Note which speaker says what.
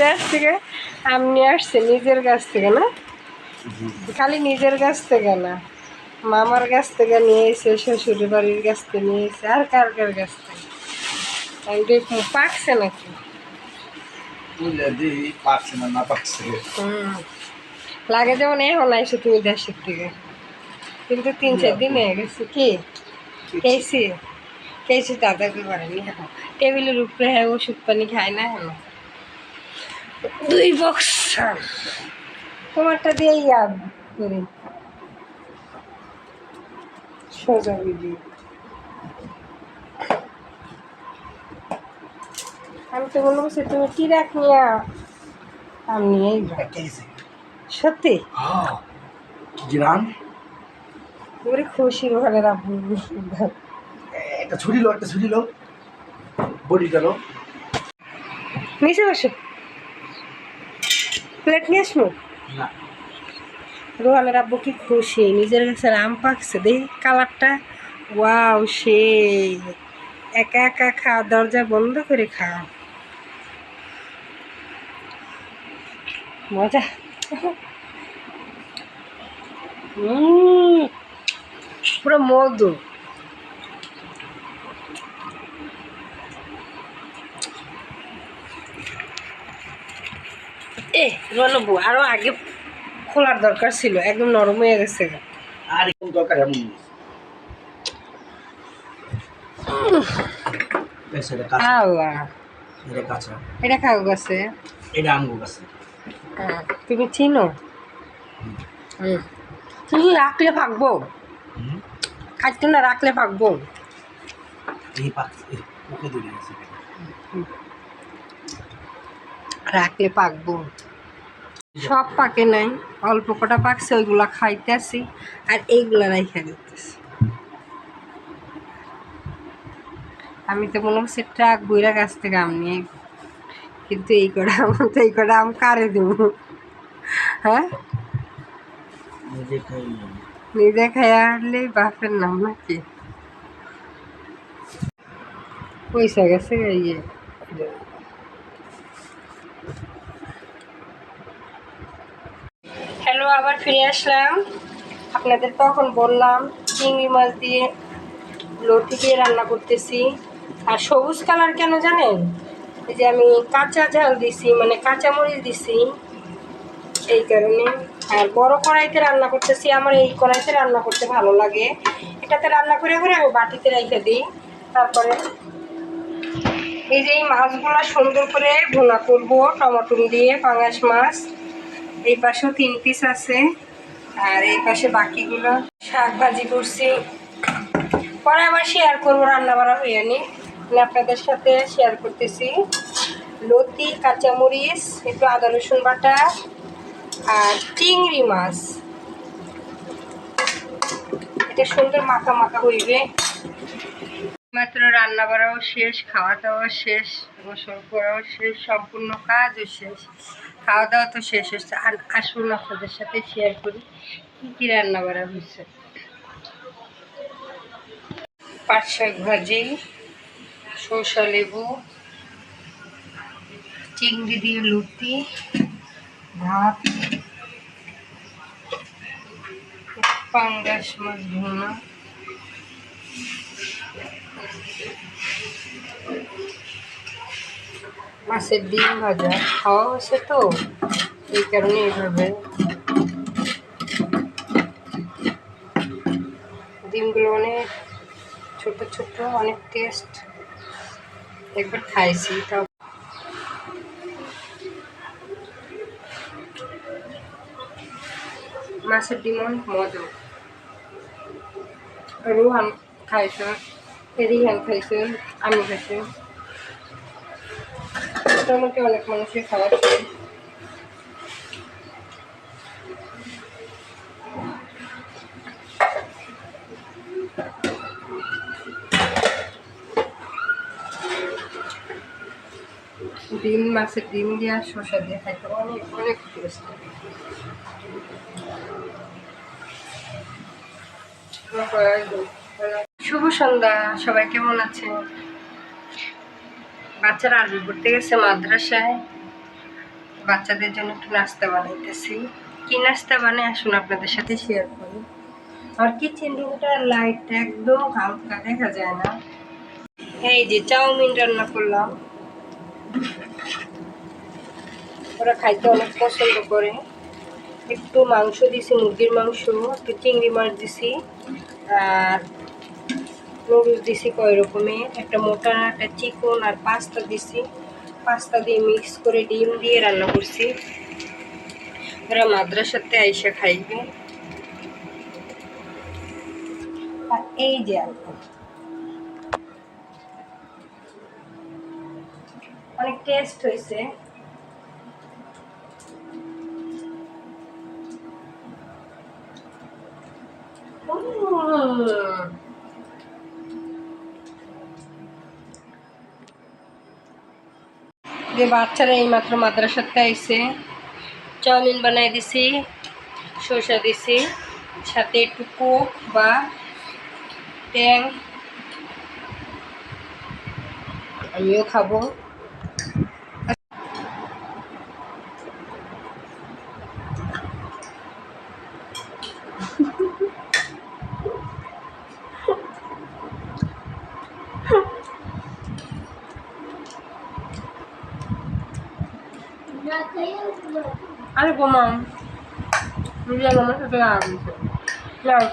Speaker 1: দেশ থেকে আম নিয়ে আসছে নিজের গাছ থেকে না? খালি নিজের গাছ থেকে না। মামার গাছ থেকে নিয়ে এসে শ্বশুর বাড়ির গাছ থেকে নিয়ে এসে আর কার কার গাছ থেকে? আমি পাকছে নাকি? লাগে যেমন এখন আইসো তুমি দেশের থেকে কিন্তু তিন চার দিন হয়ে গেছে। কি? কেসি কেসি দাদাকে করেনি এখন টেবিলের উপরে হ্যাঁ ওষুধ পানি খায় না এখন দুই বক্স তোমারটা দিয়ে ইয়া করি। সোজা বিলি আমি তো মনে করছি তুমি টিরাক নিয়ে আম নিয়েই।
Speaker 2: কেছে
Speaker 1: সত্যি?
Speaker 2: হ্যাঁ। গ্রাম
Speaker 1: খুশি ঘরে রাখব
Speaker 2: একটা ছুরি লো একটা ছুরি লো। বডিটা লো
Speaker 1: নিচে বসো। প্লেট নিয়ে আসব?
Speaker 2: না।
Speaker 1: রোহানের আব্বু কি খুশি নিজের কাছে আম পাকছে। দেখি কালারটা। ওয়াও সে। একা একা খাওয়া দরজা বন্ধ করে খাওয়া মজা। পুরো মধু। এ আগে খোলার দরকার ছিল একদম নরম হয়ে গেছে।
Speaker 2: আর দরকার এমন এটা
Speaker 1: গেছে
Speaker 2: এটা গাছে
Speaker 1: তুমি চিনো। তুমি রাখলে
Speaker 2: হুম?
Speaker 1: না রাখলে থাকব
Speaker 2: এই পাক এই ওকে দূরে গেছে
Speaker 1: রাখলে পাকবো সব পাকে নাই অল্প কটা পাকছে ওইগুলা খাইতেছি আর এইগুলা রাইখা দিতেছি। আমি তো মনে হচ্ছে ট্রাক বইরা গাছ থেকে আম নিয়ে কিন্তু এই কটা আম তো এই কটা আম কারে দেবো? হ্যাঁ?
Speaker 2: নিজে খাই
Speaker 1: আনলেই বাপের নাম নাকি? পয়সা গেছে ইয়ে। আবার ফিরে আসলাম। আপনাদের তখন বললাম, চিংড়ি মাছ দিয়ে লটি দিয়ে রান্না করতেছি। আর সবুজ কালার কেন জানেন? এই যে আমি কাঁচা ঝাল দিছি মানে কাঁচা মরিচ দিছি, এই কারণে। আর বড় কড়াইতে রান্না করতেছি, আমার এই কড়াইতে রান্না করতে ভালো লাগে। এটাতে রান্না করে করে আমি বাটিতে রেখে দিই। তারপরে এই যে এই মাছগুলো সুন্দর করে ভুনা করব, টমাটো দিয়ে পাঙাশ মাছ। এই পাশেও তিন পিস আছে, আর এই পাশে বাকিগুলো শাক ভাজি করছি। পরে আবার শেয়ার করব রান্না বাড়া হয়ে নি আপনাদের সাথে শেয়ার করতেছি। লতি, কাঁচামরিচ, একটু আদা, রসুন বাটা, আর চিংড়ি মাছ। এটা সুন্দর মাখা মাখা হইবে। মাত্র রান্না বাড়াও শেষ খাওয়া দাওয়া শেষ, গোসল করাও শেষ, সম্পূর্ণ কাজও শেষ। খাওয়া দাওয়া তো শেষ হচ্ছে আর আসুন আপনাদের সাথে শেয়ার করি কী কী রান্না বাড়া হয়েছে। পাট ভাজি, সরষা লেবু, চিংড়ি দিয়ে লুটি ভাত, পাঙ্গাস মাছ ভুনা। মাছের ডিম ভাজা, খাওয়া হয়েছে তো, এই কারণে এইভাবে ডিমগুলো অনেক ছোট ছোট, অনেক টেস্ট একবার খাইছি, তাও মাছের ডিম অনেক মজা রোহান খাইছে। রিহান খাইছে আমি খাইছি। মোটামুটি অনেক মানুষের খাবার শেষ ডিম, মাছের ডিম দিয়ে আর শসা দিয়ে খাইতে অনেক অনেক টেস্ট শুভ সন্ধ্যা, সবাই কেমন আছেন? বাচ্চারা আরবি পড়তে গেছে মাদ্রাসায়। বাচ্চাদের জন্য একটু নাস্তা বানাইতেছি। কি নাস্তা বানাই? আসুন আপনাদের সাথে শেয়ার করি। আর কিচেন রুমটার লাইটটা একদম হালকা, দেখা যায় না। এই যে চাউমিন রান্না করলাম। ওরা খাইতে অনেক পছন্দ করে। একটু মাংস দিছি, মুরগির মাংস, একটু চিংড়ি মাছ দিছি। আর নুডলস দিছি কয় রকমের একটা মোটা, একটা চিকন আর পাস্তা দিছি। পাস্তা দিয়ে মিক্স করে ডিম দিয়ে রান্না করছি। ওরা মাদ্রাসাতে আইসা খাইবে। আর এই যে অনেক টেস্ট হয়েছে। যে বাচ্চারা এইমাত্র মাদ্রাসাতে আইসে চাউমিন বানাই দিছি, শসা দিছি, সাথে একটু কোক বা ট্যাং। আমিও খাব। আরে গোমাম বুঝলাম আমার সাথে আগে